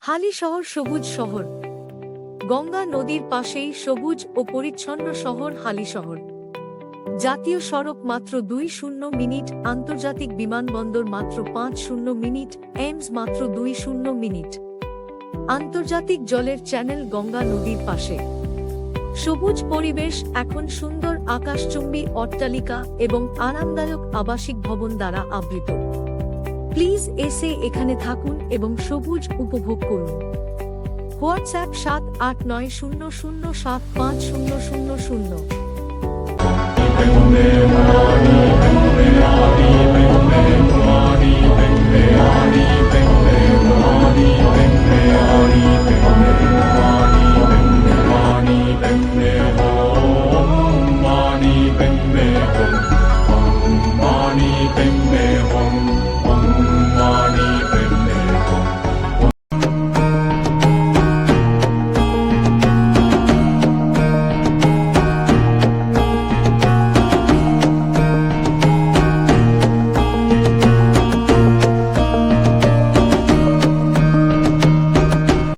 হালি শহর সবুজ শহর। গঙ্গা নদীর পাশেই সবুজ ও পরিচ্ছন্ন শহর হালি শহর। জাতীয় সড়ক মাত্র দুই শূন্য মিনিট, আন্তর্জাতিক বিমানবন্দর মাত্র পাঁচ শূন্য মিনিট, এমস মাত্র দুই শূন্য মিনিট। আন্তর্জাতিক জলের চ্যানেল গঙ্গা নদীর পাশে। সবুজ পরিবেশ, এখন সুন্দর আকাশচুম্বী অট্টালিকা এবং আরামদায়ক আবাসিক ভবন দ্বারা আবৃত। প্লিজ এসে এখানে থাকুন এবং সবুজ উপভোগ করুন। হোয়াটসঅ্যাপ সাত আট নয় শূন্য শূন্য সাত পাঁচ শূন্য শূন্য শূন্য। bin mir hoch.